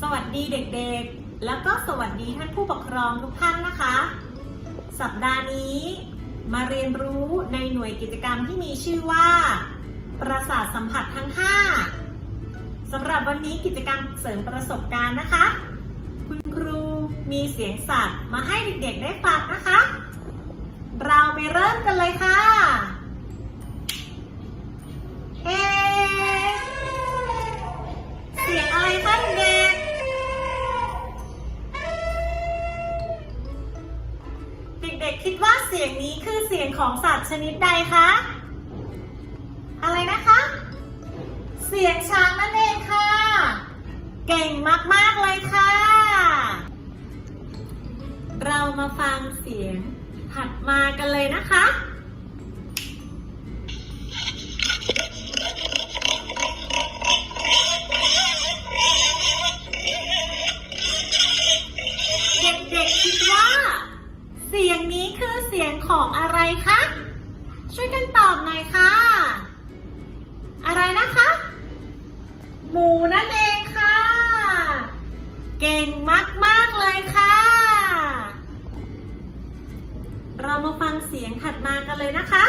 สวัสดีเด็กๆ แล้วก็สวัสดีท่านผู้ปกครองทุกท่านนะคะ สัปดาห์นี้มาเรียนรู้ในหน่วยกิจกรรมที่มีชื่อว่า ประสาทสัมผัสทั้ง 5สำหรับวันนี้กิจกรรมเสริมประสบการณ์นะคะ คุณครูมีเสียงสัตว์มาให้เด็กๆได้ฟังนะคะ เราไปเริ่มกันเลยค่ะ ๆ คิดว่าเสียงนี้คือเสียงของสัตว์ชนิดใดคะ อะไรนะคะ เสียงช้างนั่นเองค่ะ เก่งมากๆเลยค่ะ เรามาฟังเสียงถัดมากันเลยนะคะ คือเสียงของอะไรคะ ช่วยกันตอบหน่อยค่ะ อะไรนะคะ หมูนั่นเองค่ะ เก่งมาก ๆ เลยค่ะ เรามาฟังเสียงถัดมากันเลยนะคะ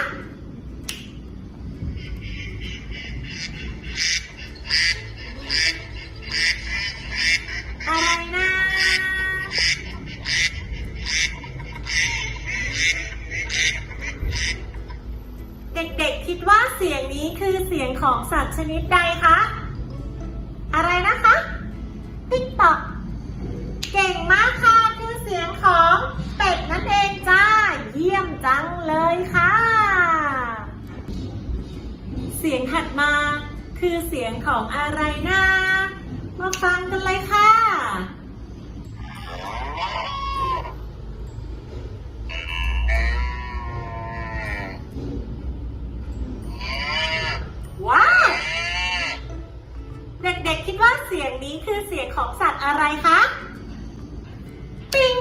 นิดใดคะ อะไรนะคะ ติ๊กตอกเก่งมากค่ะคือเสียงของเป็ดนั่นเองจ้า เยี่ยมจังเลยค่ะ เสียงถัดมาคือเสียงของอะไรนะ มาฟังกันเลยค่ะ สียงนี้คือเสียงของสัตว์อะไรคะ ปิ๊ง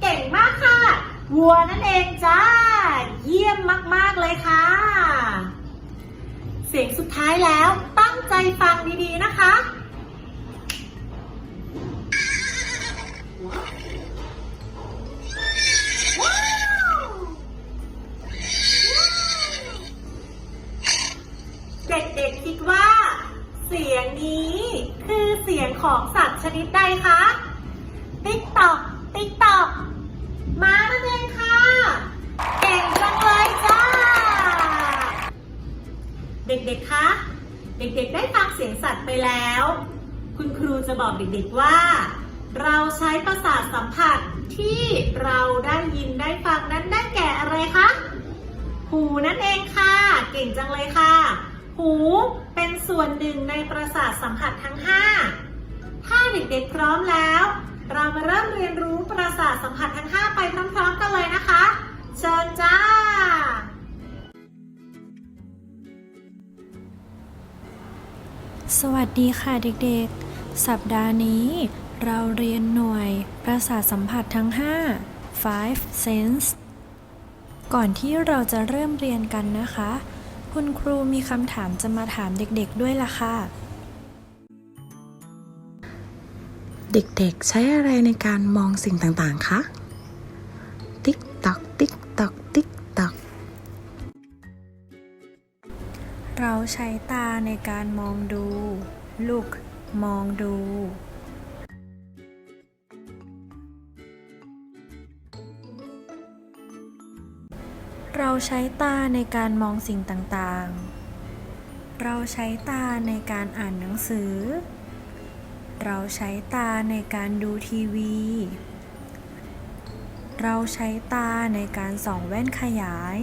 เก่งมากค่ะ วัวนั่นเองจ้า เยี่ยมมาก ๆ เลยค่ะ เสียงสุดท้ายแล้วตั้งใจฟังดี ๆ นะคะ เด็ก ๆ คิดว่า เสียงนี้ ของสัตว์ชนิดใดคะ ติ๊กตอก ติ๊กตอกม้านั่นเองค่ะ เก่งจังเลยจ้า เด็กๆ คะ เด็กๆ ได้ฟังเสียงสัตว์ไปแล้ว คุณครูจะบอกเด็กๆ ว่า เราใช้ประสาทสัมผัสที่เราได้ยินได้ฟังนั้นได้แก่อะไรคะ หูนั่นเองค่ะ เก่งจังเลยค่ะ หูเป็นส่วนหนึ่งในประสาทสัมผัสทั้ง 5 ถ้าเด็กๆพร้อมแล้ว เรามาเริ่มเรียนรู้ประสาทสัมผัสทั้ง 5 ไปพร้อมๆกันเลยนะคะ เชิญจ้า สวัสดีค่ะเด็กๆ สัปดาห์นี้ เราเรียนหน่วยประสาทสัมผัสทั้ง 5 five sense ก่อนที่เราจะเริ่มเรียนกันนะคะ คุณครูมีคำถามจะมาถามเด็กๆด้วยล่ะค่ะ เด็กๆ ใช้อะไรในการมองสิ่งต่างๆ คะ ติ๊กตอก ติ๊กตอก ติ๊กตอก เราใช้ตาในการมองดู look มองดู เราใช้ตาในการมองสิ่งต่างๆ เราใช้ตาในการอ่านหนังสือ เราใช้ตาในการดูทีวี เราใช้ตาในการส่องแว่นขยาย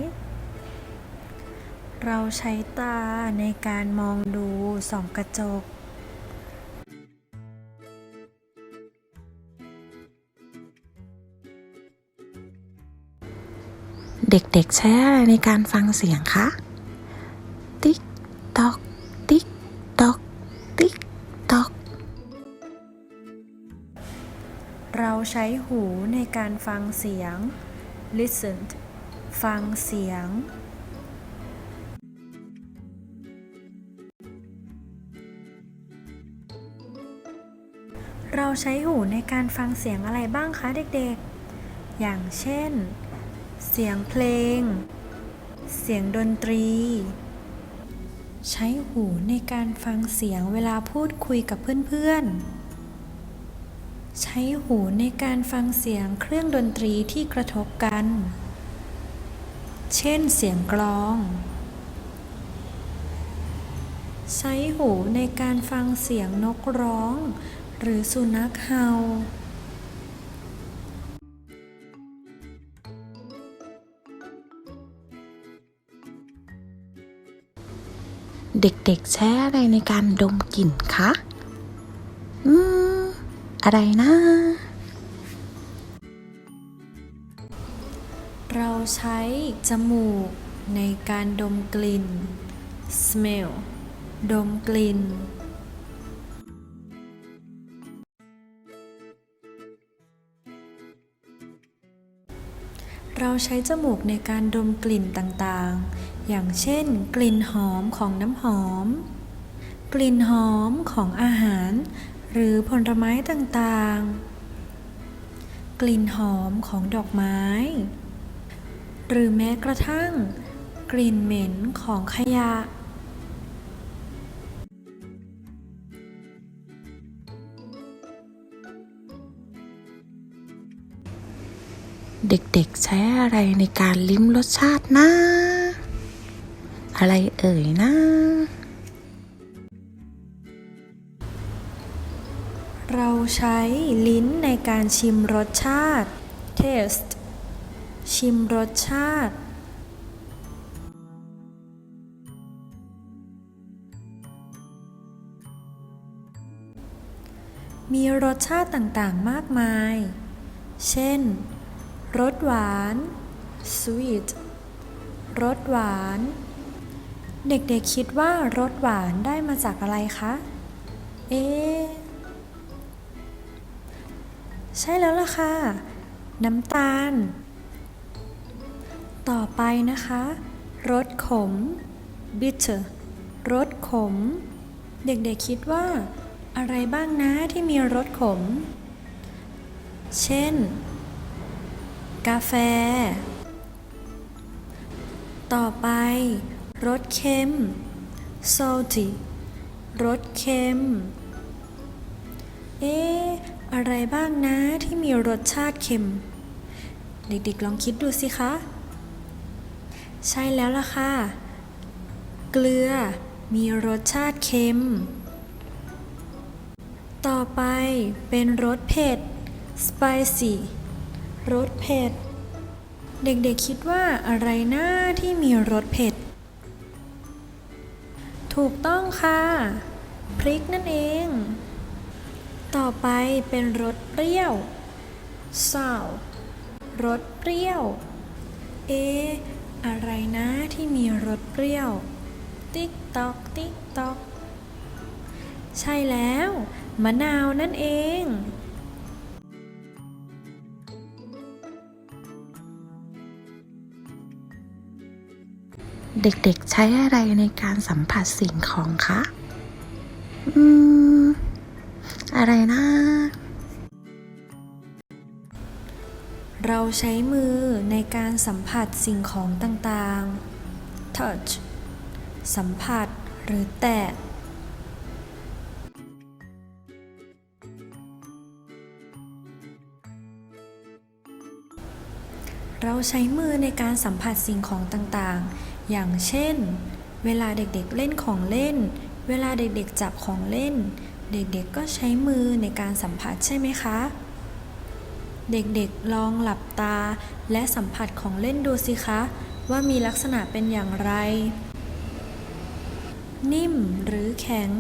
เราใช้ตาในการมองดูส่องกระจก เด็กๆใช้อะไรในการฟังเสียงคะ ติ๊กตอ๊ก เราใช้หูในการฟังเสียง listen ฟังเสียง เราใช้หูในการฟังเสียงอะไรบ้างคะเด็กๆ อย่างเช่น เสียงเพลง เสียงดนตรี ใช้หูในการฟังเสียงเวลาพูดคุยกับเพื่อนๆ ใช้หูในการฟังเสียงเครื่องดนตรีที่กระทบกัน เช่นเสียงกลอง ใช้หูในการฟังเสียงนกร้อง หรือสุนัขเห่า เด็กๆ ใช้อะไรในการดมกลิ่นคะ อะไรนะ เราใช้จมูกในการดมกลิ่น smell ดมกลิ่น เราใช้จมูกในการดมกลิ่นต่างๆ อย่างเช่น กลิ่นหอมของน้ำหอม กลิ่นหอมของอาหาร หรือผลไม้ต่างๆ กลิ่นหอมของดอกไม้ หรือแม้กระทั่ง กลิ่นเหม็นของขยะเด็กๆใช้อะไรในการลิ้มรสชาตินะ อะไรเอ่ยนะ ใช้ลิ้นในการชิมรสชาติ taste ชิมรสชาติ มีรสชาติต่างๆ มากมาย เช่น รสหวาน sweet รสหวาน เด็กๆคิดว่ารสหวานได้มาจากอะไรคะ เอ๊ะ ใช่แล้วล่ะค่ะ น้ำตาล ต่อไปนะคะ รสขม bitter รสขม เด็กๆคิดว่าอะไรบ้างนะที่มีรสขม เช่น กาแฟ ต่อไป รสเค็ม salty รสเค็ม เอ๊ อะไรบ้างนะที่มีรสชาติเค็ม เด็กๆลองคิดดูสิคะ ใช่แล้วล่ะค่ะ เกลือมีรสชาติเค็ม ต่อไปเป็นรสเผ็ด spicy รสเผ็ด เด็กๆคิดว่าอะไรนะที่มีรสเผ็ด ถูกต้องค่ะ พริกนั่นเอง ต่อไปเป็นรสเปรี้ยว sour รสเปรี้ยว เอ อะไรนะที่มีรสเปรี้ยว ติ๊กตอก ติ๊กตอก ใช่แล้ว มะนาวนั่นเองเด็กๆใช้อะไรในการสัมผัสสิ่งของคะ อืม อะไรนะ เราใช้มือในการสัมผัสสิ่งของต่างๆ touch สัมผัสหรือแตะเราใช้มือในการสัมผัสสิ่งของต่างๆ อย่างเช่น เวลาเด็กๆเล่นของเล่น เวลาเด็กๆจับของเล่น เด็กๆก็ใช้มือในการสัมผัสใช่ไหมคะ เด็กๆลองหลับตาและสัมผัสของเล่นดูสิคะ ว่ามีลักษณะเป็นอย่างไร นิ่มหรือแข็ง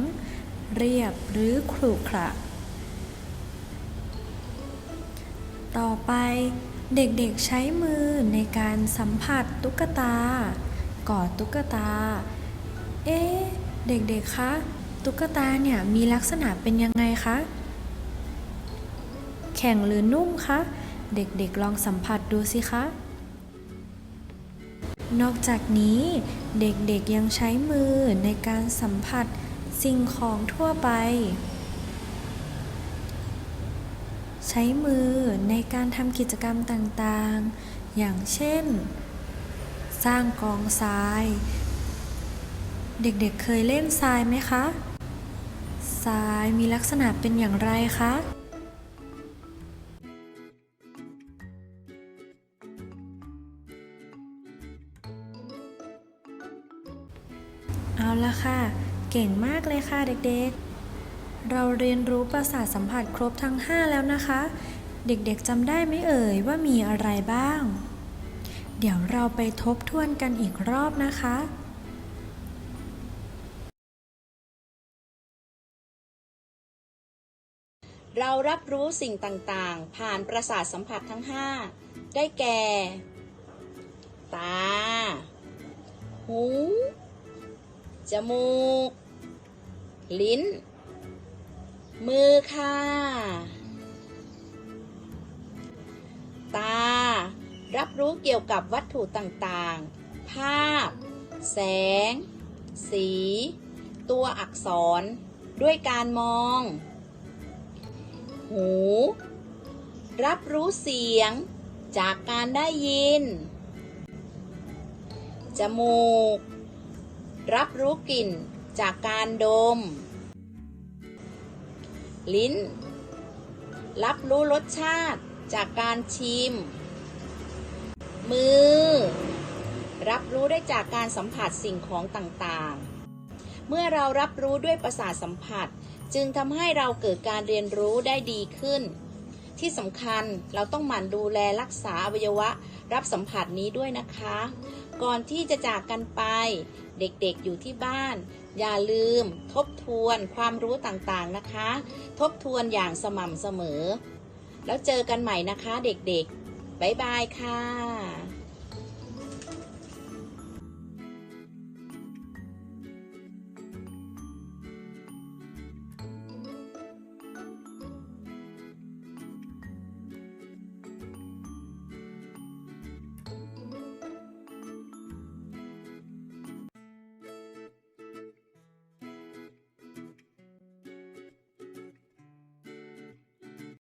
เรียบหรือขรุขระต่อไปเด็กๆใช้มือในการสัมผัสตุ๊กตากอดตุ๊กตา เอ๊เด็กๆคะ ตุ๊กตาเนี่ยมีลักษณะเป็นยังไงคะ แข็งหรือนุ่มคะ เด็กๆลองสัมผัสดูสิคะ นอกจากนี้เด็กๆยังใช้มือในการสัมผัสสิ่งของทั่วไป ใช้มือในการทำกิจกรรมต่างๆ อย่างเช่น สร้างกองทราย เด็กๆเคยเล่นทรายไหมคะ ทรายมีลักษณะเป็นอย่างไรคะเอาละค่ะ เก่งมากเลยค่ะเด็กๆ เราเรียนรู้ประสาทสัมผัสครบทั้ง 5 แล้วนะคะ เด็กๆจำได้ไหมเอ่ยว่ามีอะไรบ้าง เดี๋ยวเราไปทบทวนกันอีกรอบนะคะ เรารับรู้สิ่งต่างๆ ผ่านประสาทสัมผัสทั้ง 5 ได้แก่ ตา หู จมูก ลิ้น มือค่ะ ตา รับรู้เกี่ยวกับวัตถุต่างๆ ภาพ แสง สี ตัวอักษร ด้วยการมอง หู รับรู้เสียงจากการได้ยิน จมูก รับรู้กลิ่นจากการดม ลิ้น รับรู้รสชาติจากการชิม มือ รับรู้ได้จากการสัมผัสสิ่งของต่างๆ เมื่อเรารับรู้ด้วยประสาทสัมผัส จึงทำให้เราเกิดการเรียนรู้ได้ดีขึ้น ที่สำคัญเราต้องหมั่นดูแลรักษาอวัยวะรับสัมผัสนี้ด้วยนะคะ ก่อนที่จะจากกันไป เด็กๆอยู่ที่บ้าน อย่าลืม ทบทวนความรู้ต่างๆนะคะ ทบทวนอย่างสม่ำเสมอ แล้วเจอกันใหม่นะคะเด็กๆ บ๊ายบายค่ะ